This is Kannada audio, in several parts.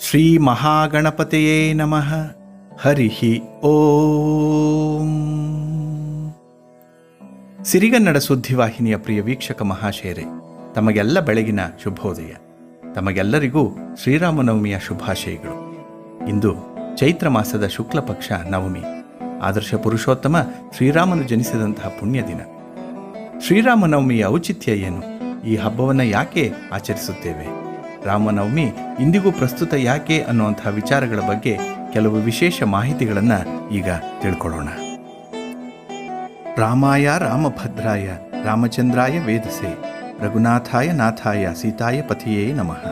ಶ್ರೀ ಮಹಾಗಣಪತಿಯೇ ನಮಃ. ಹರಿಹಿ ಓಂ. ಸಿರಿಗನ್ನಡ ಸುದ್ದಿವಾಹಿನಿಯ ಪ್ರಿಯ ವೀಕ್ಷಕ ಮಹಾಶೇರೆ ತಮಗೆಲ್ಲ ಬೆಳಗಿನ ಶುಭೋದಯ. ತಮಗೆಲ್ಲರಿಗೂ ಶ್ರೀರಾಮನವಮಿಯ ಶುಭಾಶಯಗಳು. ಇಂದು ಚೈತ್ರ ಮಾಸದ ಶುಕ್ಲ ಪಕ್ಷ ನವಮಿ, ಆದರ್ಶ ಪುರುಷೋತ್ತಮ ಶ್ರೀರಾಮನು ಜನಿಸಿದಂತಹ ಪುಣ್ಯ ದಿನ. ಶ್ರೀರಾಮನವಮಿಯ ಔಚಿತ್ಯ ಏನು? ಈ ಹಬ್ಬವನ್ನು ಯಾಕೆ ಆಚರಿಸುತ್ತೇವೆ? ರಾಮನವಮಿ ಇಂದಿಗೂ ಪ್ರಸ್ತುತ ಯಾಕೆ ಅನ್ನುವಂತಹ ವಿಚಾರಗಳ ಬಗ್ಗೆ ಕೆಲವು ವಿಶೇಷ ಮಾಹಿತಿಗಳನ್ನು ಈಗ ತಿಳ್ಕೊಳ್ಳೋಣ. ರಾಮಾಯ ರಾಮಭದ್ರಾಯ ರಾಮಚಂದ್ರಾಯ ವೇದಸೆ ರಘುನಾಥಾಯ ನಾಥಾಯ ಸೀತಾಯ ಪತಿಯೇ ನಮಃ.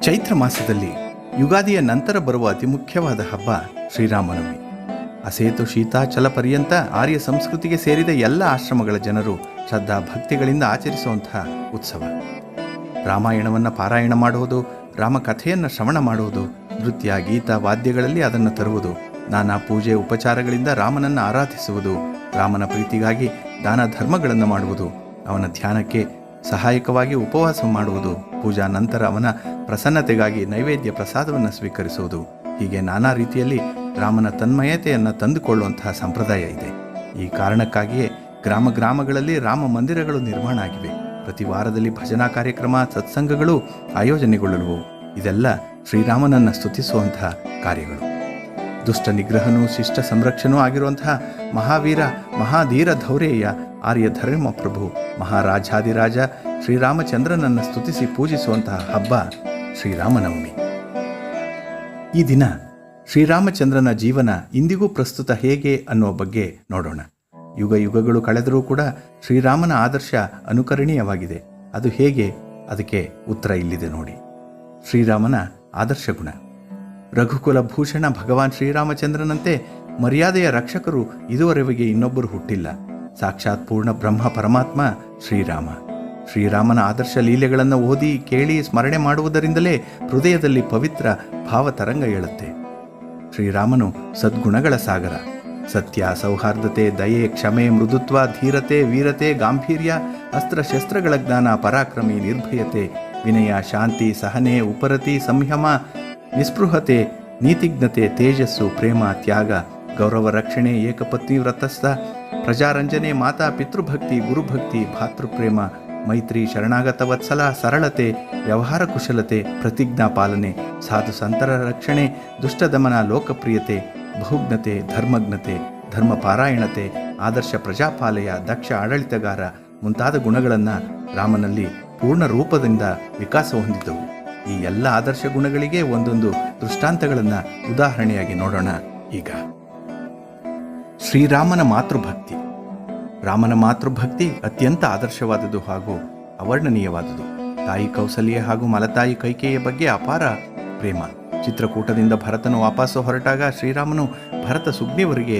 ಚೈತ್ರ ಮಾಸದಲ್ಲಿ ಯುಗಾದಿಯ ನಂತರ ಬರುವ ಅತಿ ಮುಖ್ಯವಾದ ಹಬ್ಬ ಶ್ರೀರಾಮನವಮಿ. ಅಸೇತು ಶೀತಾಚಲ ಪರ್ಯಂತ ಆರ್ಯ ಸಂಸ್ಕೃತಿಗೆ ಸೇರಿದ ಎಲ್ಲ ಆಶ್ರಮಗಳ ಜನರು ಶ್ರದ್ಧಾ ಭಕ್ತಿಗಳಿಂದ ಆಚರಿಸುವಂತಹ ಉತ್ಸವ. ರಾಮಾಯಣವನ್ನು ಪಾರಾಯಣ ಮಾಡುವುದು, ರಾಮಕಥೆಯನ್ನು ಶ್ರವಣ ಮಾಡುವುದು, ನೃತ್ಯ, ಗೀತ, ವಾದ್ಯಗಳಲ್ಲಿ ಅದನ್ನು ತರುವುದು, ನಾನಾ ಪೂಜೆ ಉಪಚಾರಗಳಿಂದ ರಾಮನನ್ನು ಆರಾಧಿಸುವುದು, ರಾಮನ ಪ್ರೀತಿಗಾಗಿ ದಾನ ಧರ್ಮಗಳನ್ನು ಮಾಡುವುದು, ಅವನ ಧ್ಯಾನಕ್ಕೆ ಸಹಾಯಕವಾಗಿ ಉಪವಾಸ ಮಾಡುವುದು, ಪೂಜಾ ನಂತರ ಅವನ ಪ್ರಸನ್ನತೆಗಾಗಿ ನೈವೇದ್ಯ ಪ್ರಸಾದವನ್ನು ಸ್ವೀಕರಿಸುವುದು. ಹೀಗೆ ನಾನಾ ರೀತಿಯಲ್ಲಿ ರಾಮನ ತನ್ಮಯತೆಯನ್ನು ತಂದುಕೊಳ್ಳುವಂತಹ ಸಂಪ್ರದಾಯ ಇದೆ. ಈ ಕಾರಣಕ್ಕಾಗಿಯೇ ಗ್ರಾಮ ಗ್ರಾಮಗಳಲ್ಲಿ ರಾಮ ಮಂದಿರಗಳು ನಿರ್ಮಾಣ ಆಗಿವೆ. ಪ್ರತಿ ವಾರದಲ್ಲಿ ಭಜನಾ ಕಾರ್ಯಕ್ರಮ, ಸತ್ಸಂಗಗಳು ಆಯೋಜನೆಗೊಳ್ಳಲು ಇದೆಲ್ಲ ಶ್ರೀರಾಮನನ್ನು ಸ್ತುತಿಸುವಂತಹ ಕಾರ್ಯಗಳು. ದುಷ್ಟ ನಿಗ್ರಹನೂ ಶಿಷ್ಟ ಸಂರಕ್ಷಣೂ ಆಗಿರುವಂತಹ ಮಹಾವೀರ ಮಹಾಧೀರ ಧೌರೇಯ ಆರ್ಯ ಧರ್ಮ ಪ್ರಭು ಮಹಾರಾಜಾದಿರಾಜ ಶ್ರೀರಾಮಚಂದ್ರನನ್ನು ಸ್ತುತಿಸಿ ಪೂಜಿಸುವಂತಹ ಹಬ್ಬ ಶ್ರೀರಾಮನವಮಿ. ಈ ದಿನ ಶ್ರೀರಾಮಚಂದ್ರನ ಜೀವನ ಇಂದಿಗೂ ಪ್ರಸ್ತುತ ಹೇಗೆ ಅನ್ನುವ ಬಗ್ಗೆ ನೋಡೋಣ. ಯುಗ ಯುಗಗಳು ಕಳೆದರೂ ಕೂಡ ಶ್ರೀರಾಮನ ಆದರ್ಶ ಅನುಕರಣೀಯವಾಗಿದೆ. ಅದು ಹೇಗೆ? ಅದಕ್ಕೆ ಉತ್ತರ ಇಲ್ಲಿದೆ ನೋಡಿ. ಶ್ರೀರಾಮನ ಆದರ್ಶ ಗುಣ. ರಘುಕುಲ ಭೂಷಣ ಭಗವಾನ್ ಶ್ರೀರಾಮಚಂದ್ರನಂತೆ ಮರ್ಯಾದೆಯ ರಕ್ಷಕರು ಇದುವರೆಗೆ ಇನ್ನೊಬ್ಬರು ಹುಟ್ಟಿಲ್ಲ. ಸಾಕ್ಷಾತ್ ಪೂರ್ಣ ಬ್ರಹ್ಮ ಪರಮಾತ್ಮ ಶ್ರೀರಾಮ. ಶ್ರೀರಾಮನ ಆದರ್ಶ ಲೀಲೆಗಳನ್ನು ಓದಿ ಕೇಳಿ ಸ್ಮರಣೆ ಮಾಡುವುದರಿಂದಲೇ ಹೃದಯದಲ್ಲಿ ಪವಿತ್ರ ಭಾವತರಂಗ ಏಳುತ್ತೆ. ಶ್ರೀರಾಮನು ಸದ್ಗುಣಗಳ ಸಾಗರ. ಸತ್ಯ, ಸೌಹಾರ್ದತೆ, ದಯೆ, ಕ್ಷಮೆ, ಮೃದುತ್ವ, ಧೀರತೆ, ವೀರತೆ, ಗಾಂಭೀರ್ಯ, ಅಸ್ತ್ರಶಸ್ತ್ರಗಳ ಜ್ಞಾನ, ಪರಾಕ್ರಮಿ, ನಿರ್ಭಯತೆ, ವಿನಯ, ಶಾಂತಿ, ಸಹನೆ, ಉಪರತಿ, ಸಂಯಮ, ನಿಸ್ಪೃಹತೆ, ನೀತಿಜ್ಞತೆ, ತೇಜಸ್ಸು, ಪ್ರೇಮ, ತ್ಯಾಗ, ಗೌರವ ರಕ್ಷಣೆ, ಏಕಪತ್ನಿ, ವ್ರತಸ್ಥ, ಪ್ರಜಾರಂಜನೆ, ಮಾತಾ, ಪಿತೃಭಕ್ತಿ, ಗುರುಭಕ್ತಿ, ಭಾತೃಪ್ರೇಮ, ಮೈತ್ರಿ, ಶರಣಾಗತ ವತ್ಸಲ, ಸರಳತೆ, ವ್ಯವಹಾರ ಕುಶಲತೆ, ಪ್ರತಿಜ್ಞಾ ಪಾಲನೆ, ಸಾಧು, ಸಂತರ ರಕ್ಷಣೆ, ದುಷ್ಟದಮನ, ಲೋಕಪ್ರಿಯತೆ ಬಹುಜ್ಞತೆ ಧರ್ಮಜ್ಞತೆ ಧರ್ಮ ಪಾರಾಯಣತೆ ಆದರ್ಶ ಪ್ರಜಾಪಾಲಯ, ದಕ್ಷ ಆಡಳಿತಗಾರ ಮುಂತಾದ ಗುಣಗಳನ್ನು ರಾಮನಲ್ಲಿ ಪೂರ್ಣ ರೂಪದಿಂದ ವಿಕಾಸ ಹೊಂದಿದ್ದವು. ಈ ಎಲ್ಲ ಆದರ್ಶ ಗುಣಗಳಿಗೆ ಒಂದೊಂದು ದೃಷ್ಟಾಂತಗಳನ್ನು ಉದಾಹರಣೆಯಾಗಿ ನೋಡೋಣ ಈಗ. ಶ್ರೀರಾಮನ ಮಾತೃಭಕ್ತಿ. ರಾಮನ ಮಾತೃಭಕ್ತಿ ಅತ್ಯಂತ ಆದರ್ಶವಾದುದು ಹಾಗೂ ಅವರ್ಣನೀಯವಾದುದು ತಾಯಿ ಕೌಸಲ್ಯ ಹಾಗೂ ಮಲತಾಯಿ ಕೈಕೆಯ ಬಗ್ಗೆ ಅಪಾರ ಪ್ರೇಮ. ಚಿತ್ರಕೂಟದಿಂದ ಭರತನು ವಾಪಸ್ಸು ಹೊರಟಾಗ ಶ್ರೀರಾಮನು ಭರತ ಸುಗ್ನಿವರಿಗೆ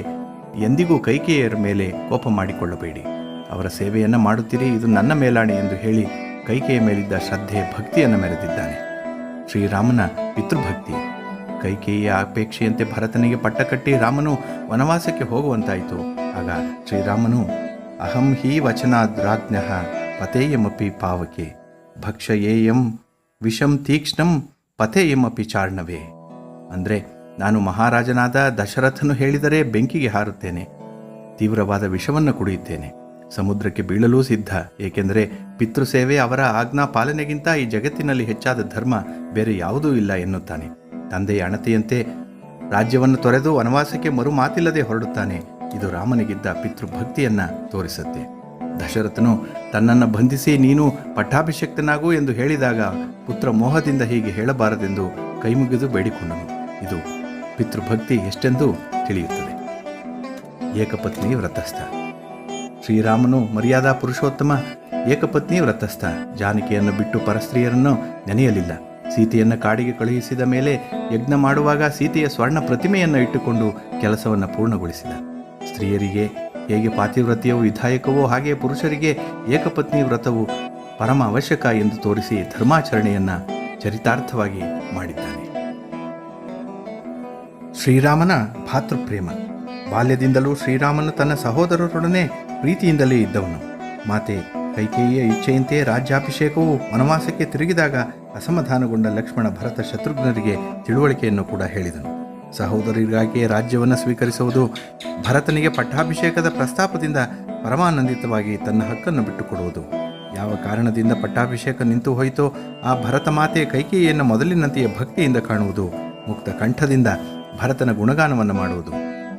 ಎಂದಿಗೂ ಕೈಕೇಯರ ಮೇಲೆ ಕೋಪ ಮಾಡಿಕೊಳ್ಳಬೇಡಿ. ಅವರ ಸೇವೆಯನ್ನು ಮಾಡುತ್ತೀರಿ, ಇದು ನನ್ನ ಮೇಲಾಣೆ ಎಂದು ಹೇಳಿ ಕೈಕೇಯ ಮೇಲಿದ್ದ ಶ್ರದ್ಧೆ ಭಕ್ತಿಯನ್ನು ಮೆರೆದಿದ್ದಾನೆ. ಶ್ರೀರಾಮನ ಪಿತೃಭಕ್ತಿ. ಕೈಕೇಯಿಯ ಅಪೇಕ್ಷೆಯಂತೆ ಭರತನಿಗೆ ಪಟ್ಟಕಟ್ಟಿ ರಾಮನು ವನವಾಸಕ್ಕೆ ಹೋಗುವಂತಾಯಿತು. ಆಗ ಶ್ರೀರಾಮನು, ಅಹಂ ಹಿ ವಚನಾದ್ರಾಜ್ಞ, ಪತೇಯಮಪಿ ಪಾವಕೆ, ಭಕ್ಷಯೇಯಂ ವಿಷಂ ತೀಕ್ಷ್ಣಂ ಪತೇಯಮಪಿ ಚಾರ್ಣವೇ. ಅಂದರೆ ನಾನು ಮಹಾರಾಜನಾದ ದಶರಥನು ಹೇಳಿದರೆ ಬೆಂಕಿಗೆ ಹಾರುತ್ತೇನೆ, ತೀವ್ರವಾದ ವಿಷವನ್ನು ಕುಡಿಯುತ್ತೇನೆ, ಸಮುದ್ರಕ್ಕೆ ಬೀಳಲೂ ಸಿದ್ಧ, ಏಕೆಂದರೆ ಪಿತೃಸೇವೆ ಅವರ ಆಜ್ಞಾ ಪಾಲನೆಗಿಂತ ಈ ಜಗತ್ತಿನಲ್ಲಿ ಹೆಚ್ಚಾದ ಧರ್ಮ ಬೇರೆ ಯಾವುದೂ ಇಲ್ಲ ಎನ್ನುತ್ತಾನೆ. ತಂದೆಯ ಅಣತೆಯಂತೆ ರಾಜ್ಯವನ್ನು ತೊರೆದು ವನವಾಸಕ್ಕೆ ಮರು ಮಾತಿಲ್ಲದೆ ಹೊರಡುತ್ತಾನೆ, ಇದು ರಾಮನಿಗಿದ್ದ ಪಿತೃಭಕ್ತಿಯನ್ನ ತೋರಿಸುತ್ತೆ. ದಶರಥನು, ತನ್ನನ್ನು ಬಂಧಿಸಿ ನೀನು ಪಟ್ಟಾಭಿಷಕ್ತನಾಗು ಎಂದು ಹೇಳಿದಾಗ ಪುತ್ರ ಮೋಹದಿಂದ ಹೀಗೆ ಹೇಳಬಾರದೆಂದು ಕೈಮುಗಿದು ಬೇಡಿಕೊಂಡನು. ಇದು ಪಿತೃಭಕ್ತಿ ಎಷ್ಟೆಂದು ತಿಳಿಯುತ್ತದೆ. ಏಕಪತ್ನಿ ವ್ರತಸ್ಥ. ಶ್ರೀರಾಮನು ಮರ್ಯಾದಾ ಪುರುಷೋತ್ತಮ. ಏಕಪತ್ನಿ ವ್ರತಸ್ಥ. ಜಾನಕಿಯನ್ನು ಬಿಟ್ಟು ಪರಸ್ತ್ರೀಯರನ್ನು ನೆನೆಯಲಿಲ್ಲ. ಸೀತೆಯನ್ನು ಕಾಡಿಗೆ ಕಳುಹಿಸಿದ ಮೇಲೆ ಯಜ್ಞ ಮಾಡುವಾಗ ಸೀತೆಯ ಸ್ವರ್ಣ ಪ್ರತಿಮೆಯನ್ನು ಇಟ್ಟುಕೊಂಡು ಕೆಲಸವನ್ನು ಪೂರ್ಣಗೊಳಿಸಿದ. ಸ್ತ್ರೀಯರಿಗೆ ಹೇಗೆ ಪಾತಿವ್ರತ್ಯವು ವಿಧಾಯಕವೋ ಹಾಗೆ ಪುರುಷರಿಗೆ ಏಕಪತ್ನಿ ವ್ರತವು ಪರಮ ಅವಶ್ಯಕ ಎಂದು ತೋರಿಸಿ ಧರ್ಮಾಚರಣೆಯನ್ನ ಚರಿತಾರ್ಥವಾಗಿ ಮಾಡಿದ್ದಾನೆ. ಶ್ರೀರಾಮನ ಭಾತೃಪ್ರೇಮ. ಬಾಲ್ಯದಿಂದಲೂ ಶ್ರೀರಾಮನು ತನ್ನ ಸಹೋದರರೊಡನೆ ಪ್ರೀತಿಯಿಂದಲೇ ಇದ್ದವನು. ಮಾತೆ, ಕೈಕೇಯಿಯ ಇಚ್ಛೆಯಂತೆ ರಾಜ್ಯಾಭಿಷೇಕವು ವನವಾಸಕ್ಕೆ ತಿರುಗಿದಾಗ ಅಸಮಾಧಾನಗೊಂಡ ಲಕ್ಷ್ಮಣ ಭರತ ಶತ್ರುಘ್ನರಿಗೆ ತಿಳುವಳಿಕೆಯನ್ನು ಕೂಡ ಹೇಳಿದನು. ಸಹೋದರರಿಗಾಗಿ ರಾಜ್ಯವನ್ನು ಸ್ವೀಕರಿಸುವುದು ಭರತನಿಗೆ ಪಟ್ಟಾಭಿಷೇಕದ ಪ್ರಸ್ತಾಪದಿಂದ ಪರಮಾನಂದಿತವಾಗಿ ತನ್ನ ಹಕ್ಕನ್ನು ಬಿಟ್ಟುಕೊಡುವುದು. ಯಾವ ಕಾರಣದಿಂದ ಪಟ್ಟಾಭಿಷೇಕ ನಿಂತು ಹೋಯಿತೋ ಆ ಭರತ ಮಾತೆಯ ಕೈಕೇಯಿಯನ್ನು ಮೊದಲಿನಂತೆಯೇ ಭಕ್ತಿಯಿಂದ ಕಾಣುವುದು, ಮುಕ್ತ ಕಂಠದಿಂದ ಭರತನ ಗುಣಗಾನವನ್ನು ಮಾಡುವುದು.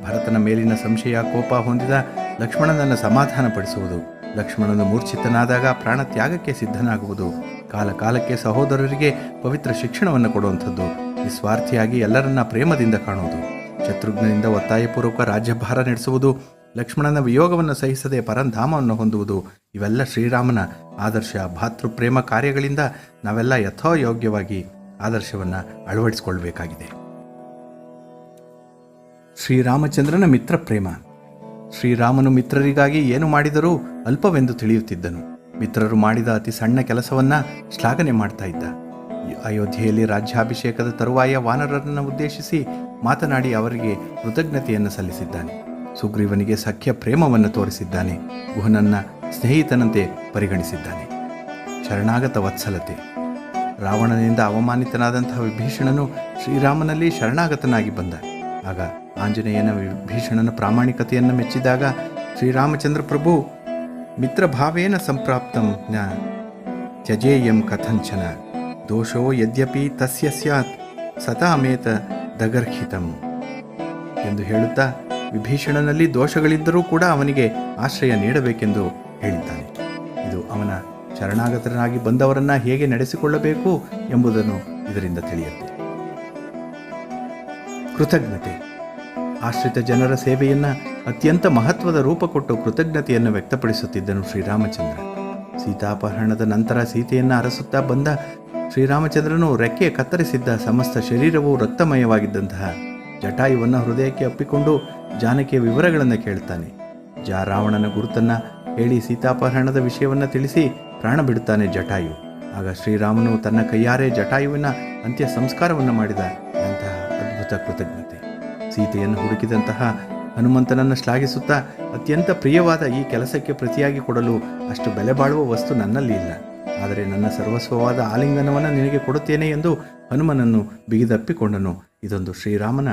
ಭರತನ ಮೇಲಿನ ಸಂಶಯ, ಕೋಪ ಹೊಂದಿದ ಲಕ್ಷ್ಮಣನನ್ನು ಸಮಾಧಾನಪಡಿಸುವುದು, ಲಕ್ಷ್ಮಣನು ಮೂರ್ಛಿತನಾದಾಗ ಪ್ರಾಣತ್ಯಾಗಕ್ಕೆ ಸಿದ್ಧನಾಗುವುದು, ಕಾಲಕಾಲಕ್ಕೆ ಸಹೋದರರಿಗೆ ಪವಿತ್ರ ಶಿಕ್ಷಣವನ್ನು ಕೊಡುವಂಥದ್ದು. ನಿಸ್ವಾರ್ಥಿಯಾಗಿ ಎಲ್ಲರನ್ನ ಪ್ರೇಮದಿಂದ ಕಾಣುವುದು ಶತ್ರುಘ್ನನಿಂದ ಒತ್ತಾಯಪೂರ್ವಕ ರಾಜ್ಯಭಾರ ನಡೆಸುವುದು, ಲಕ್ಷ್ಮಣನ ವಿಯೋಗವನ್ನು ಸಹಿಸದೆ ಪರಂಧಾಮವನ್ನು ಹೊಂದುವುದು, ಇವೆಲ್ಲ ಶ್ರೀರಾಮನ ಆದರ್ಶ ಭಾತೃಪ್ರೇಮ ಕಾರ್ಯಗಳಿಂದ ನಾವೆಲ್ಲ ಯಥಾಯೋಗ್ಯವಾಗಿ ಆದರ್ಶವನ್ನು ಅಳವಡಿಸಿಕೊಳ್ಬೇಕಾಗಿದೆ. ಶ್ರೀರಾಮಚಂದ್ರನ ಮಿತ್ರ ಪ್ರೇಮ ಶ್ರೀರಾಮನು ಮಿತ್ರರಿಗಾಗಿ ಏನು ಮಾಡಿದರೂ ಅಲ್ಪವೆಂದು ತಿಳಿಯುತ್ತಿದ್ದನು. ಮಿತ್ರರು ಮಾಡಿದ ಅತಿ ಸಣ್ಣ ಕೆಲಸವನ್ನ ಶ್ಲಾಘನೆ ಮಾಡ್ತಾ ಇದ್ದ. ಅಯೋಧ್ಯೆಯಲ್ಲಿ ರಾಜ್ಯಾಭಿಷೇಕದ ತರುವಾಯ ವಾನರರನ್ನು ಉದ್ದೇಶಿಸಿ ಮಾತನಾಡಿ ಅವರಿಗೆ ಕೃತಜ್ಞತೆಯನ್ನು ಸಲ್ಲಿಸಿದ್ದಾನೆ. ಸುಗ್ರೀವನಿಗೆ ಸಖ್ಯ ಪ್ರೇಮವನ್ನು ತೋರಿಸಿದ್ದಾನೆ. ಗುಹನನ್ನ ಸ್ನೇಹಿತನಂತೆ ಪರಿಗಣಿಸಿದ್ದಾನೆ. ಶರಣಾಗತ ವತ್ಸಲತೆ. ರಾವಣನಿಂದ ಅವಮಾನಿತನಾದಂತಹ ವಿಭೀಷಣನು ಶ್ರೀರಾಮನಲ್ಲಿ ಶರಣಾಗತನಾಗಿ ಬಂದ. ಆಗ ಆಂಜನೇಯನ ವಿಭೀಷಣನ ಪ್ರಾಮಾಣಿಕತೆಯನ್ನು ಮೆಚ್ಚಿದಾಗ ಶ್ರೀರಾಮಚಂದ್ರ ಪ್ರಭು, ಮಿತ್ರಭಾವೇನ ಸಂಪ್ರಾಪ್ತಂ ನ ತ್ಯಜೇಯಂ ಕಥಂಚನ ದೋಷೋ ಯದ್ಯಪಿ ತಸ್ಯ ಸ್ಯಾತ್ ಸತಾಮೇತ ದಗರ್ಹಿತಂ ಎಂದು ಹೇಳುತ್ತಾ ವಿಭೀಷಣನಲ್ಲಿ ದೋಷಗಳಿದ್ದರೂ ಕೂಡ ಅವನಿಗೆ ಆಶ್ರಯ ನೀಡಬೇಕೆಂದು ಹೇಳಿದ್ದಾನೆ. ಇದು ಅವನ ಶರಣಾಗತರಾಗಿ ಬಂದವರನ್ನ ಹೇಗೆ ನಡೆಸಿಕೊಳ್ಳಬೇಕು ಎಂಬುದನ್ನು ಇದರಿಂದ ತಿಳಿಯುತ್ತೆ. ಕೃತಜ್ಞತೆ. ಆಶ್ರಿತ ಜನರ ಸೇವೆಯನ್ನ ಅತ್ಯಂತ ಮಹತ್ವದ ರೂಪ ಕೊಟ್ಟು ಕೃತಜ್ಞತೆಯನ್ನು ವ್ಯಕ್ತಪಡಿಸುತ್ತಿದ್ದನು ಶ್ರೀರಾಮಚಂದ್ರ. ಸೀತಾಪಹರಣದ ನಂತರ ಸೀತೆಯನ್ನು ಅರಸುತ್ತಾ ಬಂದ ಶ್ರೀರಾಮಚಂದ್ರನು ರೆಕ್ಕೆ ಕತ್ತರಿಸಿದ್ದ ಸಮಸ್ತ ಶರೀರವು ರಕ್ತಮಯವಾಗಿದ್ದಂತಹ ಜಟಾಯುವನ್ನು ಹೃದಯಕ್ಕೆ ಅಪ್ಪಿಕೊಂಡು ಜಾನಕಿಯ ವಿವರಗಳನ್ನು ಕೇಳ್ತಾನೆ. ಜಾ ರಾವಣನ ಗುರುತನ್ನ ಹೇಳಿ ಸೀತಾಪಹರಣದ ವಿಷಯವನ್ನು ತಿಳಿಸಿ ಪ್ರಾಣ ಬಿಡುತ್ತಾನೆ ಜಟಾಯು. ಆಗ ಶ್ರೀರಾಮನು ತನ್ನ ಕೈಯಾರೆ ಜಟಾಯುವಿನ ಅಂತ್ಯ ಸಂಸ್ಕಾರವನ್ನು ಮಾಡಿದ ಅಂತಹ ಅದ್ಭುತ ಕೃತಜ್ಞತೆ. ಸೀತೆಯನ್ನು ಹುಡುಕಿದಂತಹ ಹನುಮಂತನನ್ನು ಶ್ಲಾಘಿಸುತ್ತಾ ಅತ್ಯಂತ ಪ್ರಿಯವಾದ ಈ ಕೆಲಸಕ್ಕೆ ಪ್ರತಿಯಾಗಿ ಕೊಡಲು ಅಷ್ಟು ಬೆಲೆ ಬಾಳುವ ವಸ್ತು ನನ್ನಲ್ಲಿ ಇಲ್ಲ. ಆದರೆ ನನ್ನ ಸರ್ವಸ್ವವಾದ ಆಲಿಂಗನವನ್ನು ನಿನಗೆ ಕೊಡುತ್ತೇನೆ ಎಂದು ಹನುಮನನ್ನು ಬಿಗಿದಪ್ಪಿಕೊಂಡನು. ಇದೊಂದು ಶ್ರೀರಾಮನ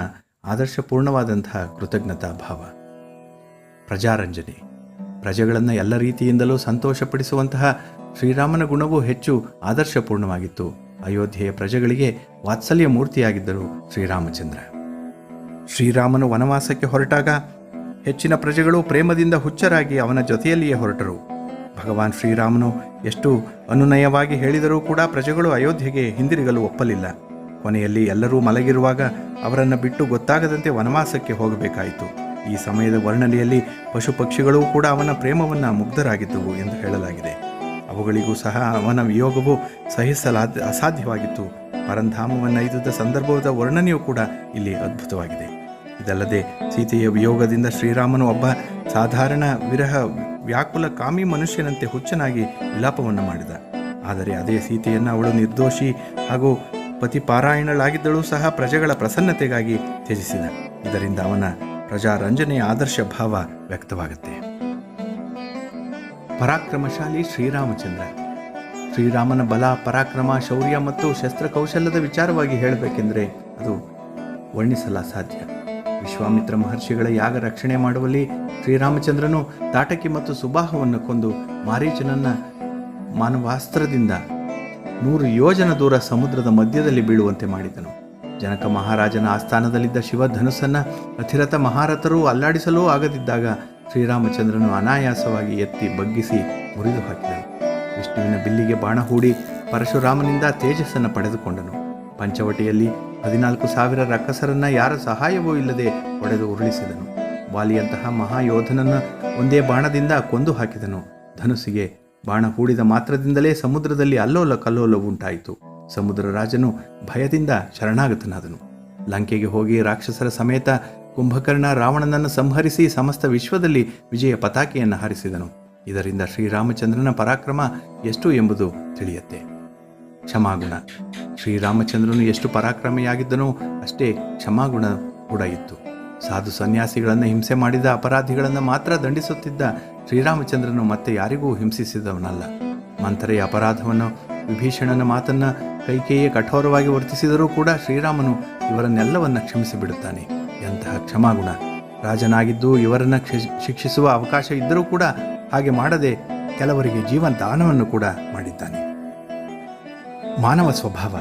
ಆದರ್ಶಪೂರ್ಣವಾದಂತಹ ಕೃತಜ್ಞತಾ ಭಾವ. ಪ್ರಜಾರಂಜನೆ. ಪ್ರಜೆಗಳನ್ನು ಎಲ್ಲ ರೀತಿಯಿಂದಲೂ ಸಂತೋಷಪಡಿಸುವಂತಹ ಶ್ರೀರಾಮನ ಗುಣವು ಹೆಚ್ಚು ಆದರ್ಶಪೂರ್ಣವಾಗಿತ್ತು. ಅಯೋಧ್ಯೆಯ ಪ್ರಜೆಗಳಿಗೆ ವಾತ್ಸಲ್ಯ ಮೂರ್ತಿಯಾಗಿದ್ದರು ಶ್ರೀರಾಮಚಂದ್ರ. ಶ್ರೀರಾಮನು ವನವಾಸಕ್ಕೆ ಹೊರಟಾಗ ಹೆಚ್ಚಿನ ಪ್ರಜೆಗಳು ಪ್ರೇಮದಿಂದ ಹುಚ್ಚರಾಗಿ ಅವನ ಜೊತೆಯಲ್ಲಿಯೇ ಹೊರಟರು. ಭಗವಾನ್ ಶ್ರೀರಾಮನು ಎಷ್ಟು ಅನುನಯವಾಗಿ ಹೇಳಿದರೂ ಕೂಡ ಪ್ರಜೆಗಳು ಅಯೋಧ್ಯೆಗೆ ಹಿಂದಿರುಗಲು ಒಪ್ಪಲಿಲ್ಲ. ಕೊನೆಯಲ್ಲಿ ಎಲ್ಲರೂ ಮಲಗಿರುವಾಗ ಅವರನ್ನು ಬಿಟ್ಟು ಗೊತ್ತಾಗದಂತೆ ವನವಾಸಕ್ಕೆ ಹೋಗಬೇಕಾಯಿತು. ಈ ಸಮಯದ ವರ್ಣನೆಯಲ್ಲಿ ಪಶು ಪಕ್ಷಿಗಳೂ ಕೂಡ ಅವನ ಪ್ರೇಮವನ್ನು ಮುಗ್ಧರಾಗಿದ್ದವು ಎಂದು ಹೇಳಲಾಗಿದೆ. ಅವುಗಳಿಗೂ ಸಹ ಅವನ ವಿಯೋಗವು ಸಹಿಸಲಾದ ಅಸಾಧ್ಯವಾಗಿತ್ತು. ಪರಂಧಾಮವನ್ನು ಇದ್ದ ಸಂದರ್ಭದ ವರ್ಣನೆಯೂ ಕೂಡ ಇಲ್ಲಿ ಅದ್ಭುತವಾಗಿದೆ. ಇದಲ್ಲದೆ ಸೀತೆಯ ವಿಯೋಗದಿಂದ ಶ್ರೀರಾಮನು ಒಬ್ಬ ಸಾಧಾರಣ ವಿರಹ ವ್ಯಾಕುಲ ಕಾಮಿ ಮನುಷ್ಯನಂತೆ ಹುಚ್ಚನಾಗಿ ವಿಲಾಪವನ್ನು ಮಾಡಿದ. ಆದರೆ ಅದೇ ಸೀತೆಯನ್ನು ಅವಳು ನಿರ್ದೋಷಿ ಹಾಗೂ ಪತಿಪಾರಾಯಣಳಾಗಿದ್ದಳು ಸಹ ಪ್ರಜೆಗಳ ಪ್ರಸನ್ನತೆಗಾಗಿ ತ್ಯಜಿಸಿದ. ಇದರಿಂದ ಅವನ ಪ್ರಜಾರಂಜನೆಯ ಆದರ್ಶ ಭಾವ ವ್ಯಕ್ತವಾಗುತ್ತೆ. ಪರಾಕ್ರಮಶಾಲಿ ಶ್ರೀರಾಮಚಂದ್ರ. ಶ್ರೀರಾಮನ ಬಲ, ಪರಾಕ್ರಮ, ಶೌರ್ಯ ಮತ್ತು ಶಸ್ತ್ರಕೌಶಲ್ಯದ ವಿಚಾರವಾಗಿ ಹೇಳಬೇಕೆಂದರೆ ಅದು ವರ್ಣಿಸಲ ಸಾಧ್ಯ ವಿಶ್ವಾಮಿತ್ರ ಮಹರ್ಷಿಗಳ ಯಾಗ ರಕ್ಷಣೆ ಮಾಡುವಲ್ಲಿ ಶ್ರೀರಾಮಚಂದ್ರನು ತಾಟಕಿ ಮತ್ತು ಸುಬಾಹವನ್ನು ಕೊಂದು ಮಾರೀಚನನ್ನ ಮಾನವಾಸ್ತ್ರದಿಂದ ನೂರು ಯೋಜನ ದೂರ ಸಮುದ್ರದ ಮಧ್ಯದಲ್ಲಿ ಬೀಳುವಂತೆ ಮಾಡಿದನು. ಜನಕ ಮಹಾರಾಜನ ಆಸ್ಥಾನದಲ್ಲಿದ್ದ ಶಿವಧನುಸ್ಸನ್ನ ಅಥಿರಥ ಮಹಾರಥರು ಅಲ್ಲಾಡಿಸಲೂ ಆಗದಿದ್ದಾಗ ಶ್ರೀರಾಮಚಂದ್ರನು ಅನಾಯಾಸವಾಗಿ ಎತ್ತಿ ಬಗ್ಗಿಸಿ ಮುರಿದು ಹಾಕಿದನು. ವಿಷ್ಣುವಿನ ಬಿಲ್ಲಿಗೆ ಬಾಣ ಹೂಡಿ ಪರಶುರಾಮನಿಂದ ತೇಜಸ್ಸನ್ನು ಪಡೆದುಕೊಂಡನು. ಪಂಚವಟಿಯಲ್ಲಿ ಹದಿನಾಲ್ಕು ಸಾವಿರ ರಕ್ಕಸರನ್ನ ಯಾರ ಸಹಾಯವೂ ಇಲ್ಲದೆ ಹೊಡೆದು ಉರುಳಿಸಿದನು. ವಾಲಿಯಂತಹ ಮಹಾಯೋಧನನ್ನು ಒಂದೇ ಬಾಣದಿಂದ ಕೊಂದು ಹಾಕಿದನು. ಧನುಸಿಗೆ ಬಾಣ ಹೂಡಿದ ಮಾತ್ರದಿಂದಲೇ ಸಮುದ್ರದಲ್ಲಿ ಅಲ್ಲೋಲ ಕಲ್ಲೋಲ ಉಂಟಾಯಿತು. ಸಮುದ್ರ ರಾಜನು ಭಯದಿಂದ ಶರಣಾಗತನಾದನು. ಲಂಕೆಗೆ ಹೋಗಿ ರಾಕ್ಷಸರ ಸಮೇತ ಕುಂಭಕರ್ಣ ರಾವಣನನ್ನು ಸಂಹರಿಸಿ ಸಮಸ್ತ ವಿಶ್ವದಲ್ಲಿ ವಿಜಯ ಪತಾಕೆಯನ್ನು ಹಾರಿಸಿದನು. ಇದರಿಂದ ಶ್ರೀರಾಮಚಂದ್ರನ ಪರಾಕ್ರಮ ಎಷ್ಟು ಎಂಬುದು ತಿಳಿಯುತ್ತೆ. ಕ್ಷಮಾಗುಣ. ಶ್ರೀರಾಮಚಂದ್ರನು ಎಷ್ಟು ಪರಾಕ್ರಮಿಯಾಗಿದ್ದನೋ ಅಷ್ಟೇ ಕ್ಷಮಾಗುಣ ಕೂಡ ಇತ್ತು. ಸಾಧು ಸನ್ಯಾಸಿಗಳನ್ನು ಹಿಂಸೆ ಮಾಡಿದ ಅಪರಾಧಿಗಳನ್ನು ಮಾತ್ರ ದಂಡಿಸುತ್ತಿದ್ದ ಶ್ರೀರಾಮಚಂದ್ರನು ಮತ್ತೆ ಯಾರಿಗೂ ಹಿಂಸಿಸಿದವನಲ್ಲ. ಮಂಥರೆಯ ಅಪರಾಧವನ್ನು, ವಿಭೀಷಣನ ಮಾತನ್ನ ಕೈಕೇಯೇ ಕಠೋರವಾಗಿ ವರ್ತಿಸಿದರೂ ಕೂಡ ಶ್ರೀರಾಮನು ಇವರನ್ನೆಲ್ಲವನ್ನ ಕ್ಷಮಿಸಿ ಬಿಡುತ್ತಾನೆ ಎಂತಹ ಕ್ಷಮಾಗುಣ. ರಾಜನಾಗಿದ್ದು ಇವರನ್ನ ಕ್ಷಿ- ಶಿಕ್ಷಿಸುವ ಅವಕಾಶ ಇದ್ದರೂ ಕೂಡ ಹಾಗೆ ಮಾಡದೆ ಕೆಲವರಿಗೆ ಜೀವನ ದಾನವನ್ನು ಕೂಡ ಮಾಡಿದ್ದಾನೆ. ಮಾನವ ಸ್ವಭಾವ.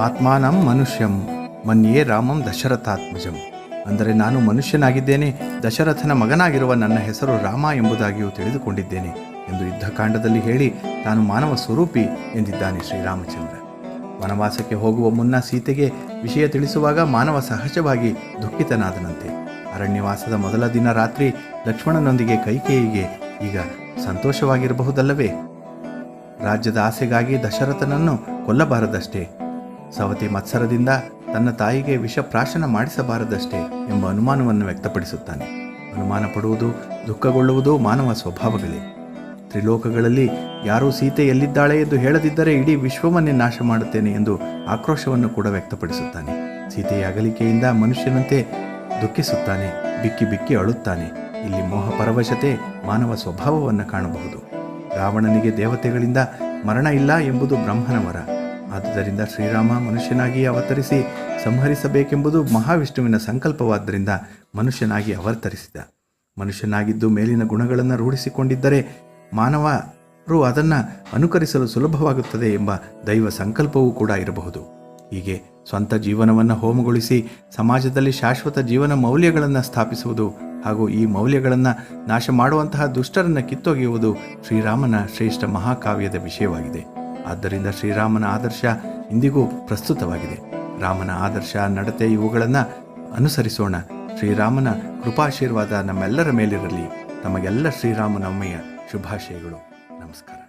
ಆತ್ಮಾನಂ ಮನುಷ್ಯಂ ಮನ್ಯೇ ರಾಮಂ ದಶರಥಾತ್ಮಜಂ. ಅಂದರೆ ನಾನು ಮನುಷ್ಯನಾಗಿದ್ದೇನೆ, ದಶರಥನ ಮಗನಾಗಿರುವ ನನ್ನ ಹೆಸರು ರಾಮ ಎಂಬುದಾಗಿಯೂ ತಿಳಿದುಕೊಂಡಿದ್ದೇನೆ ಎಂದು ಯುದ್ಧಕಾಂಡದಲ್ಲಿ ಹೇಳಿ ತಾನು ಮಾನವ ಸ್ವರೂಪಿ ಎಂದಿದ್ದಾನೆ ಶ್ರೀರಾಮಚಂದ್ರ. ವನವಾಸಕ್ಕೆ ಹೋಗುವ ಮುನ್ನ ಸೀತೆಗೆ ವಿಷಯ ತಿಳಿಸುವಾಗ ಮಾನವ ಸಹಜವಾಗಿ ದುಃಖಿತನಾದನಂತೆ. ಅರಣ್ಯವಾಸದ ಮೊದಲ ದಿನ ರಾತ್ರಿ ಲಕ್ಷ್ಮಣನೊಂದಿಗೆ ಕೈಕೇಯಿಗೆ ಈಗ ಸಂತೋಷವಾಗಿರಬಹುದಲ್ಲವೇ? ರಾಜ್ಯದ ಆಸೆಗಾಗಿ ದಶರಥನನ್ನು ಕೊಲ್ಲಬಾರದಷ್ಟೇ. ಸವತಿ ಮತ್ಸರದಿಂದ ತನ್ನ ತಾಯಿಗೆ ವಿಷ ಪ್ರಾಶನ ಮಾಡಿಸಬಾರದಷ್ಟೇ ಎಂಬ ಅನುಮಾನವನ್ನು ವ್ಯಕ್ತಪಡಿಸುತ್ತಾನೆ. ಅನುಮಾನ ಪಡುವುದು, ದುಃಖಗೊಳ್ಳುವುದು ಮಾನವ ಸ್ವಭಾವಗಳೇ. ತ್ರಿಲೋಕಗಳಲ್ಲಿ ಯಾರು ಸೀತೆ ಎಲ್ಲಿದ್ದಾಳೆ ಎಂದು ಹೇಳದಿದ್ದರೆ ಇಡೀ ವಿಶ್ವವನ್ನೇ ನಾಶ ಮಾಡುತ್ತೇನೆ ಎಂದು ಆಕ್ರೋಶವನ್ನು ಕೂಡ ವ್ಯಕ್ತಪಡಿಸುತ್ತಾನೆ. ಸೀತೆಯ ಅಗಲಿಕೆಯಿಂದ ಮನುಷ್ಯನಂತೆ ದುಃಖಿಸುತ್ತಾನೆ, ಬಿಕ್ಕಿ ಬಿಕ್ಕಿ ಅಳುತ್ತಾನೆ. ಇಲ್ಲಿ ಮೋಹ ಪರವಶತೆ ಮಾನವ ಸ್ವಭಾವವನ್ನು ಕಾಣಬಹುದು. ರಾವಣನಿಗೆ ದೇವತೆಗಳಿಂದ ಮರಣ ಇಲ್ಲ ಎಂಬುದು ಬ್ರಹ್ಮನ ವರ. ಆದುದರಿಂದ ಶ್ರೀರಾಮ ಮನುಷ್ಯನಾಗಿ ಅವತರಿಸಿ ಸಂಹರಿಸಬೇಕೆಂಬುದು ಮಹಾವಿಷ್ಣುವಿನ ಸಂಕಲ್ಪವಾದ್ದರಿಂದ ಮನುಷ್ಯನಾಗಿ ಅವತರಿಸಿದ. ಮನುಷ್ಯನಾಗಿದ್ದು ಮೇಲಿನ ಗುಣಗಳನ್ನು ರೂಢಿಸಿಕೊಂಡಿದ್ದರೆ ಮಾನವರು ಅದನ್ನು ಅನುಕರಿಸಲು ಸುಲಭವಾಗುತ್ತದೆ ಎಂಬ ದೈವ ಸಂಕಲ್ಪವೂ ಕೂಡ ಇರಬಹುದು. ಹೀಗೆ ಸ್ವಂತ ಜೀವನವನ್ನು ಹೋಮಗೊಳಿಸಿ ಸಮಾಜದಲ್ಲಿ ಶಾಶ್ವತ ಜೀವನ ಮೌಲ್ಯಗಳನ್ನು ಸ್ಥಾಪಿಸುವುದು ಹಾಗೂ ಈ ಮೌಲ್ಯಗಳನ್ನು ನಾಶ ಮಾಡುವಂತಹ ದುಷ್ಟರನ್ನು ಕಿತ್ತೊಗೆಯುವುದು ಶ್ರೀರಾಮನ ಶ್ರೇಷ್ಠ ಮಹಾಕಾವ್ಯದ ವಿಷಯವಾಗಿದೆ. ಆದ್ದರಿಂದ ಶ್ರೀರಾಮನ ಆದರ್ಶ ಇಂದಿಗೂ ಪ್ರಸ್ತುತವಾಗಿದೆ. ರಾಮನ ಆದರ್ಶ, ನಡತೆ ಇವುಗಳನ್ನು ಅನುಸರಿಸೋಣ. ಶ್ರೀರಾಮನ ಕೃಪಾಶೀರ್ವಾದ ನಮ್ಮೆಲ್ಲರ ಮೇಲಿರಲಿ. ತಮಗೆಲ್ಲ ಶ್ರೀರಾಮನವಮಿಯ ಶುಭಾಶಯಗಳು. ನಮಸ್ಕಾರ.